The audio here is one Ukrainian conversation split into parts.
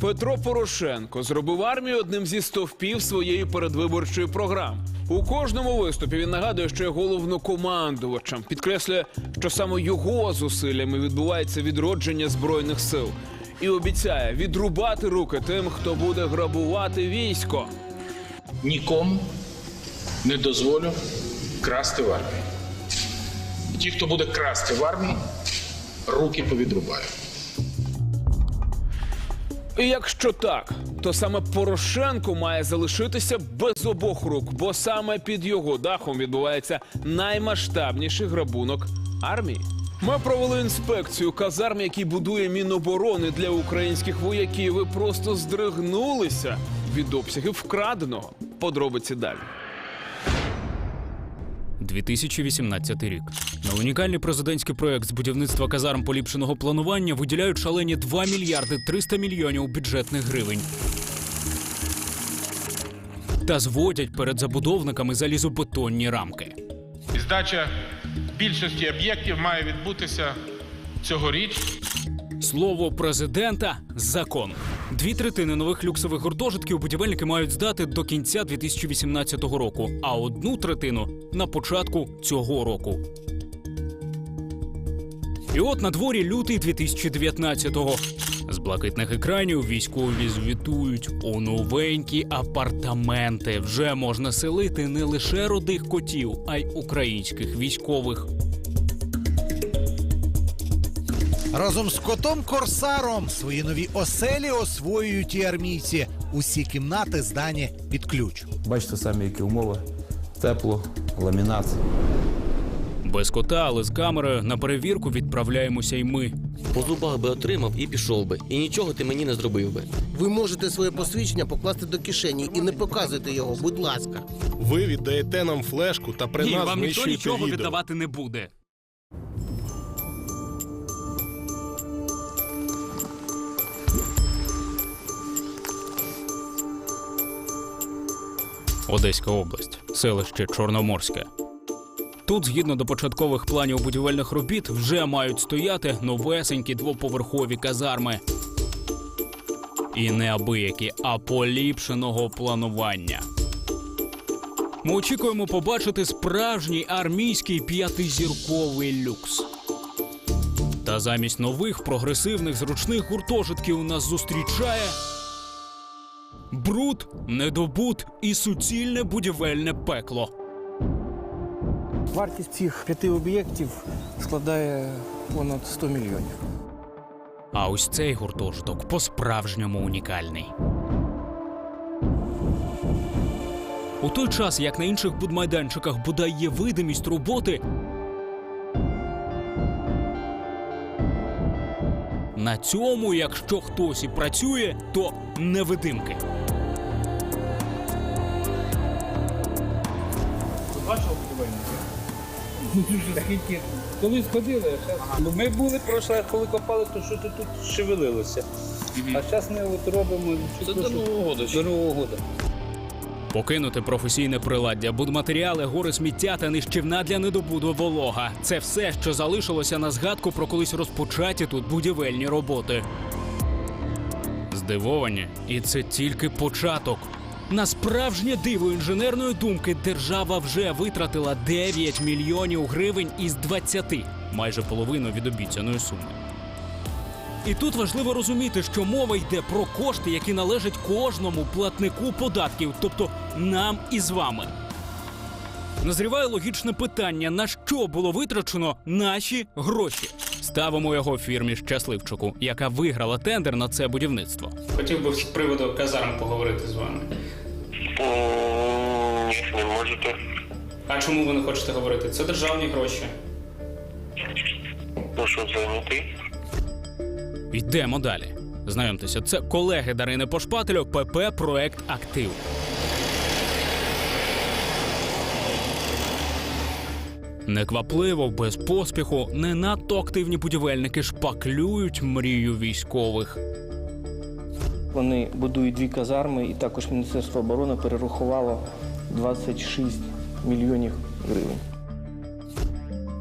Петро Порошенко зробив армію одним зі стовпів своєї передвиборчої програми. У кожному виступі він нагадує, що є головнокомандувачем. Підкреслює, що саме його зусиллями відбувається відродження збройних сил, і обіцяє відрубати руки тим, хто буде грабувати військо. нікому не дозволю красти в армії. Ті, хто буде красти в армії, руки повідрубаю. Якщо так, то саме Порошенко має залишитися без обох рук, бо саме під його дахом відбувається наймасштабніший грабунок армії. Ми провели інспекцію казарм, які будує Міноборони для українських вояків. і просто здригнулися від обсягів вкраденого. Подробиці далі. 2018 рік. На унікальний президентський проект з будівництва казарм поліпшеного планування виділяють шалені 2 мільярди 300 мільйонів бюджетних гривень. Та зводять перед забудовниками залізобетонні рамки. Здача більшості об'єктів має відбутися цьогоріч. Слово президента закон. Дві третини нових люксових гуртожитків будівельники мають здати до кінця 2018 року, а одну третину на початку цього року. І от на дворі лютий 2019-го. З блакитних екранів військові звітують у новенькі апартаменти. Вже можна селити не лише родих котів, а й українських військових. Разом з котом Корсаром свої нові оселі освоюють і армійці. Усі кімнати здані під ключ. Бачите самі, які умови. Тепло, ламінат. Без кота, але з камерою на перевірку відправляємося й ми. По зубах би отримав і пішов би. І нічого ти мені не зробив би. Ви можете своє посвідчення покласти до кишені і не показуйте його, будь ласка. Ви віддаєте нам флешку та при Ні, нас вам ніхто знищуєте нічого відео. віддавати не буде. Одеська область, селище Чорноморське. Тут, згідно до початкових планів будівельних робіт, вже мають стояти новесенькі двоповерхові казарми. І не абиякі, а поліпшеного планування. Ми очікуємо побачити справжній армійський п'ятизірковий люкс. Та замість нових прогресивних зручних гуртожитків нас зустрічає бруд, недобут і суцільне будівельне пекло. Вартість цих п'яти об'єктів складає понад 100 мільйонів. А ось цей гуртожиток по-справжньому унікальний. У той час, як на інших будмайданчиках бодай є видимість роботи. На цьому, якщо хтось і працює, то невидимки. Скільки колись ходили, а зараз. Ну, ми були прошле, коли копали, то що тут шевелилося. А зараз ми от робимо Це до Нового года. до Нового года. Покинути професійне приладдя, будматеріали, гори сміття та нищівна для недобуду волога. Це все, що залишилося на згадку про колись розпочаті тут будівельні роботи. Здивовані, і це тільки початок. На справжнє диво інженерної думки держава вже витратила 9 мільйонів гривень із 20, майже половину від обіцяної суми. І тут важливо розуміти, що мова йде про кошти, які належать кожному платнику податків, тобто нам і з вами. Назріває логічне питання: на що було витрачено наші гроші? Ставимо його фірмі щасливчику, яка виграла тендер на це будівництво. Хотів би з приводу казарм поговорити з вами. Не можете. А чому ви не хочете говорити? Це державні гроші. Ну що, зайнятий? Йдемо далі. Знайомтеся, це колеги Дарини Пошпателю, ПП Проект Актив. Неквапливо, без поспіху, не надто активні будівельники шпаклюють мрію військових. Вони будують дві казарми, і також Міністерство оборони перерахувало 26 мільйонів гривень.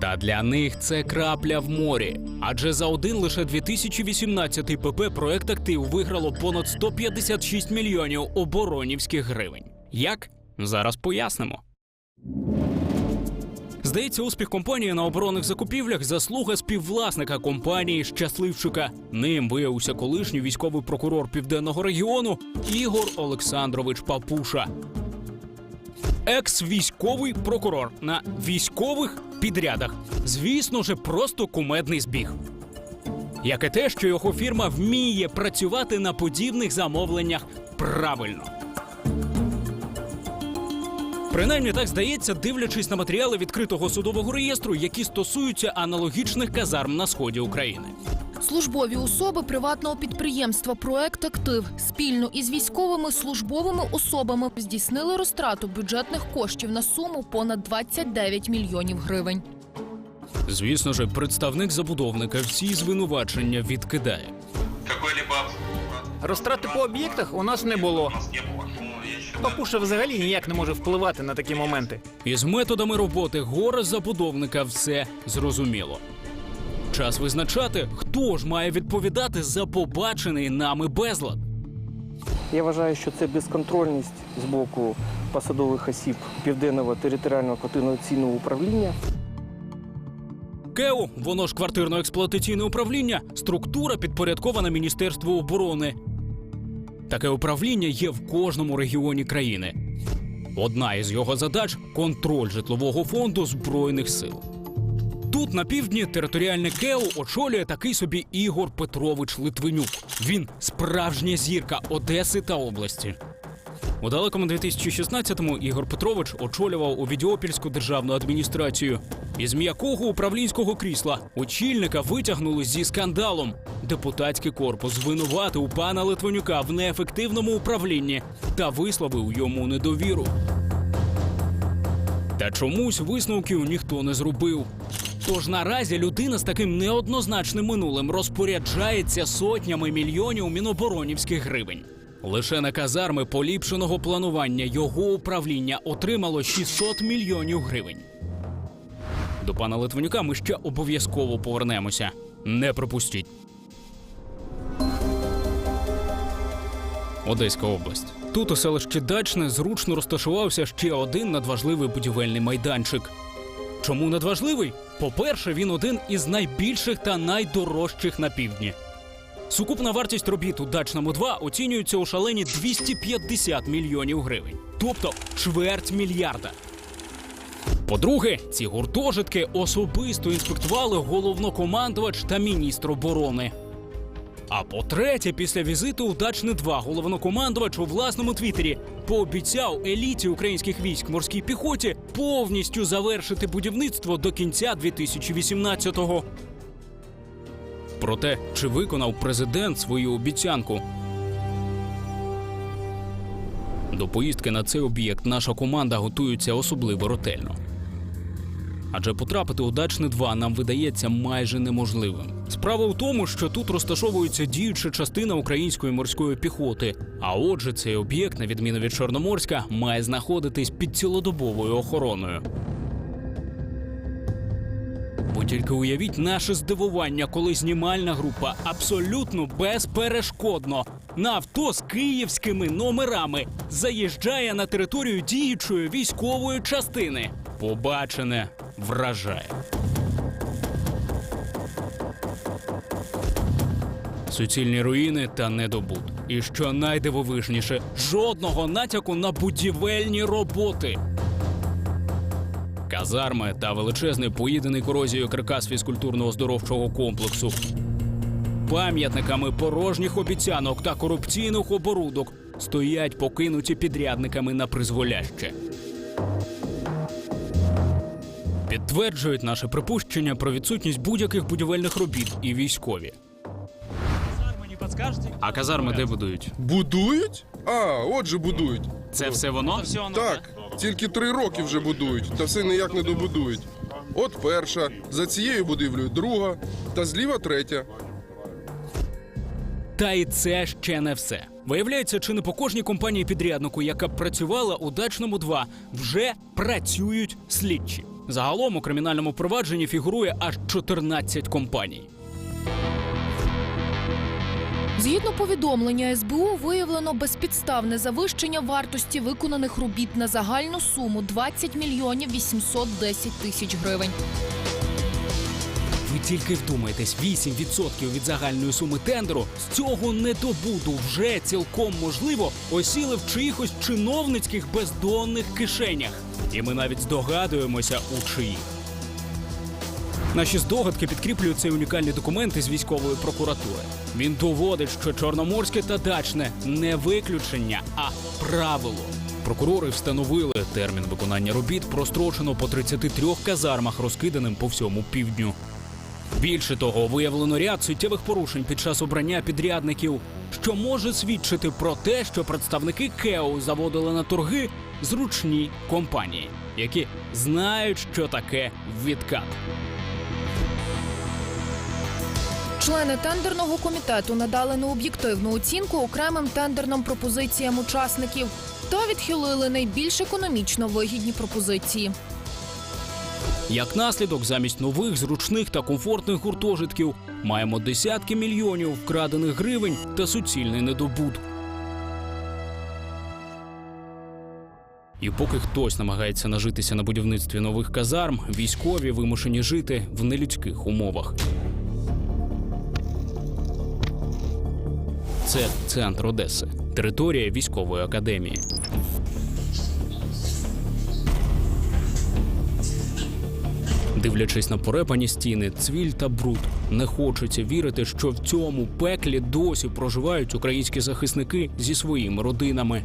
Та для них це крапля в морі. Адже за один лише 2018 ПП проект актив виграло понад 156 мільйонів оборонівських гривень. Як? Зараз пояснимо. Здається, успіх компанії на оборонних закупівлях заслуга співвласника компанії Щасливчика. Ним виявився колишній військовий прокурор південного регіону Ігор Олександрович Папуша. Екс-військовий прокурор на військових підрядах. Звісно ж, просто кумедний збіг. Як і те, що його фірма вміє працювати на подібних замовленнях правильно. Принаймні так здається, дивлячись на матеріали відкритого судового реєстру, які стосуються аналогічних казарм на сході України. Службові особи приватного підприємства Проект Актив спільно із військовими службовими особами здійснили розтрату бюджетних коштів на суму понад 29 мільйонів гривень. Звісно ж, представник забудовника всі звинувачення відкидає. Розтрати по об'єктах у нас не було. Папуша взагалі ніяк не може впливати на такі моменти. Із методами роботи гора забудовника все зрозуміло. Час визначати, хто ж має відповідати за побачений нами безлад. Я вважаю, що це безконтрольність з боку посадових осіб Південного територіального координаційного управління. КЕУ, воно ж квартирно-експлуатаційне управління, структура підпорядкована Міністерству оборони. Таке управління є в кожному регіоні країни. Одна із його задач контроль житлового фонду Збройних сил. Тут на півдні територіальне КЕУ очолює такий собі Ігор Петрович Литвинюк. Він справжня зірка Одеси та області. У далекому 2016-му Ігор Петрович очолював у Відьопільську державну адміністрацію. Із м'якого управлінського крісла очільника витягнули зі скандалом. Депутатський корпус звинуватив пана Литвинюка в неефективному управлінні та висловив йому недовіру. Та чомусь висновків ніхто не зробив. Тож наразі людина з таким неоднозначним минулим розпоряджається сотнями мільйонів міноборонівських гривень. Лише на казарми поліпшеного планування його управління отримало 600 мільйонів гривень. До пана Литвинюка ми ще обов'язково повернемося. Не пропустіть. Одеська область. Тут у селищі Дачне зручно розташувався ще один надважливий будівельний майданчик. Чому надважливий? По-перше, він один із найбільших та найдорожчих на півдні. Сукупна вартість робіт у дачному 2 оцінюється у шалені 250 мільйонів гривень, тобто чверть мільярда. По-друге, ці гуртожитки особисто інспектували головнокомандувач та міністр оборони. А по-третє, після візиту у Дачне 2 головнокомандувач у власному твіттері пообіцяв еліті українських військ морській піхоті повністю завершити будівництво до кінця 2018-го. Проте, чи виконав президент свою обіцянку? До поїздки на цей об'єкт наша команда готується особливо ретельно. Адже потрапити у Дачне 2 нам видається майже неможливим. Справа в тому, що тут розташовується діюча частина української морської піхоти. А отже, цей об'єкт, на відміну від Чорноморська, має знаходитись під цілодобовою охороною. Бо тільки уявіть наше здивування, коли знімальна група абсолютно безперешкодно на авто з київськими номерами заїжджає на територію діючої військової частини. Побачене вражає. Суцільні руїни та недобут. І що найдивовижніше, жодного натяку на будівельні роботи. Казарми та величезний поїдений корозією каркас фізкультурно-оздоровчого комплексу. Пам'ятниками порожніх обіцянок та корупційних оборудок стоять покинуті підрядниками на призволяще. Підтверджують наше припущення про відсутність будь-яких будівельних робіт і військові. А казарми де будують? Будують? А, отже, будують. Це все воно? Так, тільки три роки вже будують, та все ніяк не добудують. От перша, за цією будівлею друга, та зліва третя. Та і це ще не все. Виявляється, чи не по кожній компанії підряднику, яка б працювала у дачному 2, вже працюють слідчі. Загалом у кримінальному провадженні фігурує аж 14 компаній. Згідно повідомлення СБУ, виявлено безпідставне завищення вартості виконаних робіт на загальну суму 20 мільйонів 810 тисяч гривень. Ви тільки вдумайтесь, 8% від загальної суми тендеру з цього недобуду вже цілком можливо осіли в чиїхось чиновницьких бездонних кишенях. І ми навіть здогадуємося, у чиїх. Наші здогадки підкріплюють цей унікальний документ із військової прокуратури. Він доводить, що чорноморське та дачне не виключення, а правило. Прокурори встановили термін виконання робіт прострочено по 33 казармах, розкиданим по всьому півдню. Більше того, виявлено ряд суттєвих порушень під час обрання підрядників, що може свідчити про те, що представники КЕО заводили на торги зручні компанії, які знають, що таке відкат. Члени тендерного комітету надали необ'єктивну оцінку окремим тендерним пропозиціям учасників та відхилили найбільш економічно вигідні пропозиції. Як наслідок, замість нових, зручних та комфортних гуртожитків маємо десятки мільйонів вкрадених гривень та суцільний недобут. І поки хтось намагається нажитися на будівництві нових казарм, військові вимушені жити в нелюдських умовах. Це центр Одеси, територія військової академії. Дивлячись на порепані стіни, цвіль та бруд, не хочеться вірити, що в цьому пеклі досі проживають українські захисники зі своїми родинами.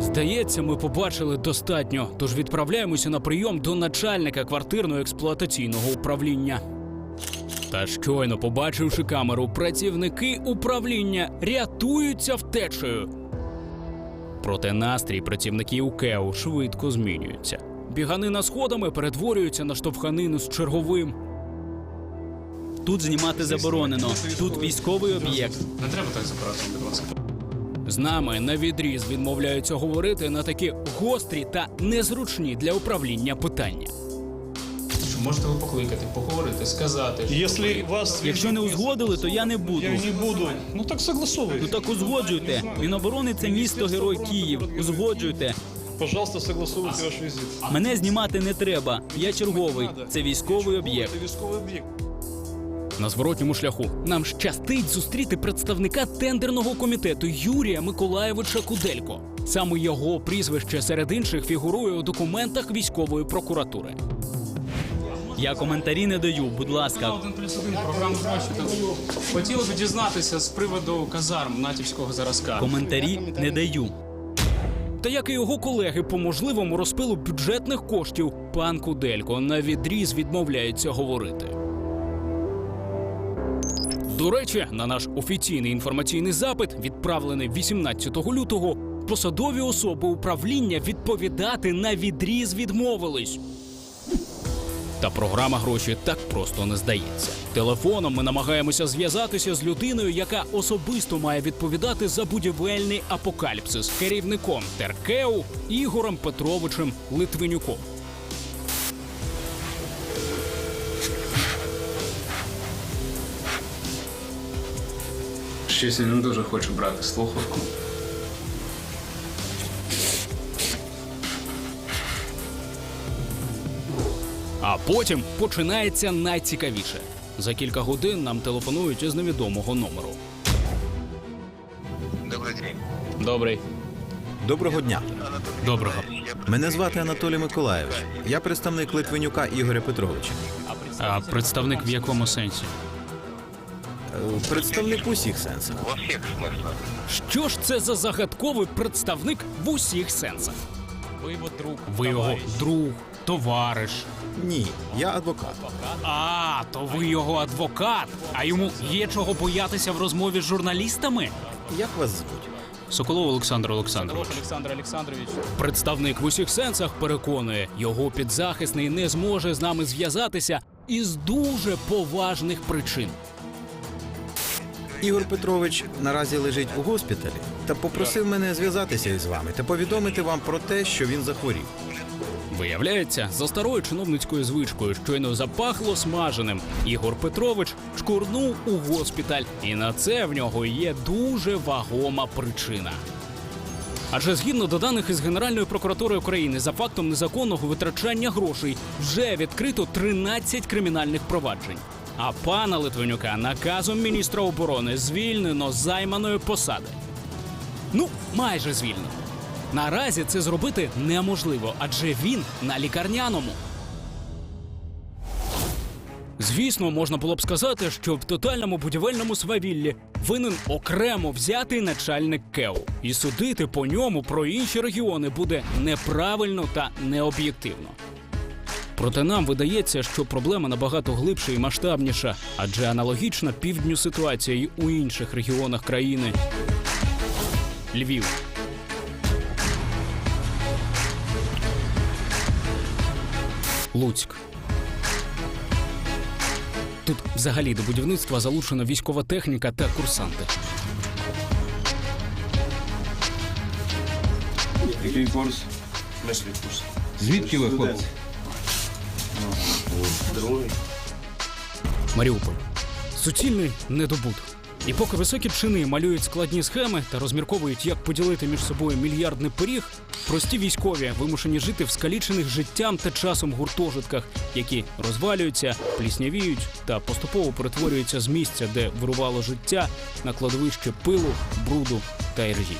Здається, ми побачили достатньо, тож відправляємося на прийом до начальника квартирного експлуатаційного управління. Та щойно побачивши камеру, працівники управління рятуються втечею. Проте настрій працівників УКЕУ швидко змінюється. Біганина сходами перетворюється на штовханину з черговим. Тут знімати заборонено. Тут військовий об'єкт. Не треба так забирати, будь ласка. З нами на відріз відмовляються говорити на такі гострі та незручні для управління питання. Можете ви покликати, поговорити, сказати. що ви- Якщо не узгодили, то я не буду. буду. Ну так согласовуй. Ну так узгоджуйте. Міноборони це місто Герой Київ. Узгоджуйте. Пожалуйста, согласуйте ваш візит. Мене знімати не треба. Я черговий. Це військовий об'єкт. військовий об'єкт. На зворотньому шляху нам щастить зустріти представника тендерного комітету Юрія Миколаєвича Куделько. Саме його прізвище серед інших фігурує у документах військової прокуратури. Я коментарі не даю, будь ласка. Один плюс один програму краще. Хотіли б дізнатися з приводу казарм натівського зразка. Коментарі не даю. Та як і його колеги по можливому розпилу бюджетних коштів, пан Куделько на відріз відмовляється говорити. До речі, на наш офіційний інформаційний запит, відправлений 18 лютого, посадові особи управління відповідати на відріз відмовились. Та програма гроші так просто не здається. Телефоном ми намагаємося зв'язатися з людиною, яка особисто має відповідати за будівельний апокаліпсис керівником Теркеу Ігорем Петровичем Литвинюком. Щось я не дуже хочу брати слухавку. А потім починається найцікавіше. За кілька годин нам телефонують із невідомого номеру. Добрый день. Добрий. Доброго дня. Доброго. Мене звати Анатолій Миколаєвич. Я представник Литвинюка Ігоря Петровича. А представник в якому сенсі? Е, Представник у всіх сенсах. Во всех смыслах. Що ж це за загадковий представник в усіх сенсах? Ви його друг. Ви його друг, товариш. Ні, я адвокат. А, то ви його адвокат. А йому є чого боятися в розмові з журналістами? Як вас звуть? Соколов Олександр Олександрович. Олександр Олександрович. Представник в усіх сенсах переконує, його підзахисний не зможе з нами зв'язатися із дуже поважних причин. Ігор Петрович наразі лежить у госпіталі та попросив мене зв'язатися із вами та повідомити вам про те, що він захворів. Виявляється, за старою чиновницькою звичкою щойно запахло смаженим. Ігор Петрович шкурнув у госпіталь, і на це в нього є дуже вагома причина. Адже згідно до даних із Генеральної прокуратури України за фактом незаконного витрачання грошей вже відкрито 13 кримінальних проваджень. А пана Литвинюка наказом міністра оборони звільнено з займаної посади. Ну, майже звільнено. Наразі це зробити неможливо, адже він на лікарняному. Звісно, можна було б сказати, що в тотальному будівельному свавіллі винен окремо взятий начальник КЕУ. І судити по ньому про інші регіони буде неправильно та необ'єктивно. Проте нам видається, що проблема набагато глибша і масштабніша, адже аналогічна півдню ситуація і у інших регіонах країни. Львів. Луцьк. Тут взагалі до будівництва залучена військова техніка та курсанти. Який курс? Мислі курс. Звідки ви, хлопці? Другий. Маріуполь. Суцільний недобуток. І поки високі пшини малюють складні схеми та розмірковують, як поділити між собою мільярдний пиріг, прості військові вимушені жити в скалічених життям та часом гуртожитках, які розвалюються, пліснявіють та поступово перетворюються з місця, де вирувало життя на кладовище пилу, бруду та іржі.